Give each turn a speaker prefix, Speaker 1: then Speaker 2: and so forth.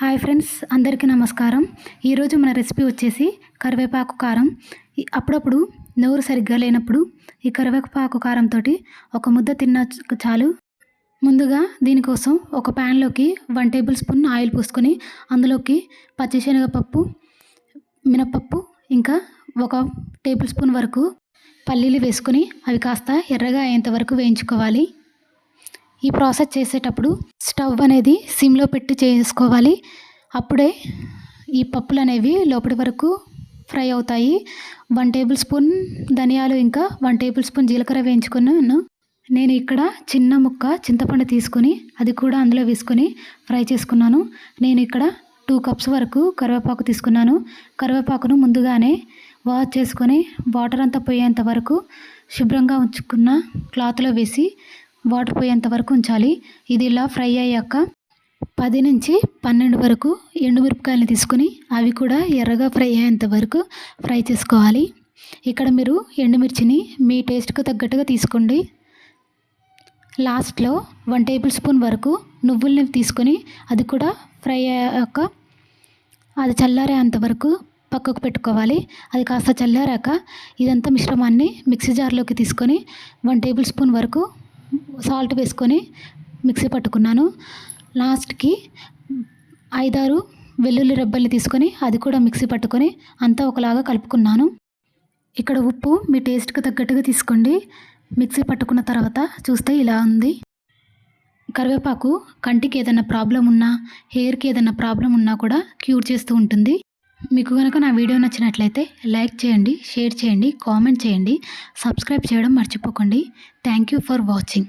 Speaker 1: Hi friends అందరికీ నమస్కారం. ఈరోజు మన రెసిపీ వచ్చేసి కరివేపాకు కారం. అప్పుడప్పుడు నోరు సరిగ్గా లేనప్పుడు ఈ కరివేపాకు కారంతో ఒక ముద్ద తిన్న చాలు. ముందుగా దీనికోసం ఒక ప్యాన్లోకి వన్ టేబుల్ స్పూన్ ఆయిల్ పోసుకొని అందులోకి పచ్చిశనగపప్పు మినపప్పు ఇంకా ఒక టేబుల్ స్పూన్ వరకు పల్లీలు వేసుకొని అవి కాస్త ఎర్రగా అయ్యేంత వరకు వేయించుకోవాలి. ఈ ప్రాసెస్ చేసేటప్పుడు స్టవ్ అనేది సిమ్లో పెట్టి చేసుకోవాలి. అప్పుడే ఈ పప్పులు అనేవి లోపటి వరకు ఫ్రై అవుతాయి. వన్ టేబుల్ స్పూన్ ధనియాలు ఇంకా వన్ టేబుల్ స్పూన్ జీలకర్ర వేయించుకున్నాను. నేను ఇక్కడ చిన్న ముక్క చింతపండు తీసుకొని అది కూడా అందులో వేసుకొని ఫ్రై చేసుకున్నాను. నేను ఇక్కడ టూ కప్స్ వరకు కరివేపాకు తీసుకున్నాను. కరివేపాకును ముందుగానే వాష్ చేసుకొని వాటర్ అంతా పోయేంత వరకు శుభ్రంగా ఉంచుకున్న క్లాత్లో వేసి వాటర్ పోయేంత వరకు ఉంచాలి. ఇది ఇలా ఫ్రై అయ్యాక పది నుంచి పన్నెండు వరకు ఎండుమిరపకాయలు తీసుకొని అవి కూడా ఎర్రగా ఫ్రై అయ్యేంత వరకు ఫ్రై చేసుకోవాలి. ఇక్కడ మీరు ఎండుమిర్చిని మీ టేస్ట్కి తగ్గట్టుగా తీసుకోండి. లాస్ట్లో వన్ టేబుల్ స్పూన్ వరకు నువ్వుల్ని తీసుకొని అది కూడా ఫ్రై అయ్యాక అది చల్లారేంత వరకు పక్కకు పెట్టుకోవాలి. అది కాస్త చల్లారాక ఇదంతా మిశ్రమాన్ని మిక్సీ జార్లోకి తీసుకొని వన్ టేబుల్ స్పూన్ వరకు సాల్ట్ వేసుకొని మిక్సీ పట్టుకున్నాను. లాస్ట్కి ఐదారు వెల్లుల్లి రెబ్బల్ని తీసుకొని అది కూడా మిక్సీ పట్టుకొని అంతా ఒకలాగా కలుపుకున్నాను. ఇక్కడ ఉప్పు మీ టేస్ట్కి తగ్గట్టుగా తీసుకోండి. మిక్సీ పట్టుకున్న తర్వాత చూస్తే ఇలా ఉంది. కరివేపాకు కంటికి ఏదైనా ప్రాబ్లం ఉన్నా హెయిర్కి ఏదైనా ప్రాబ్లం ఉన్నా కూడా క్యూర్ చేస్తూ ఉంటుంది. మీకు కనుక నా వీడియో నచ్చినట్లయితే లైక్ చేయండి షేర్ చేయండి కామెంట్ చేయండి సబ్స్క్రైబ్ చేయడం మర్చిపోకండి. Thank you for watching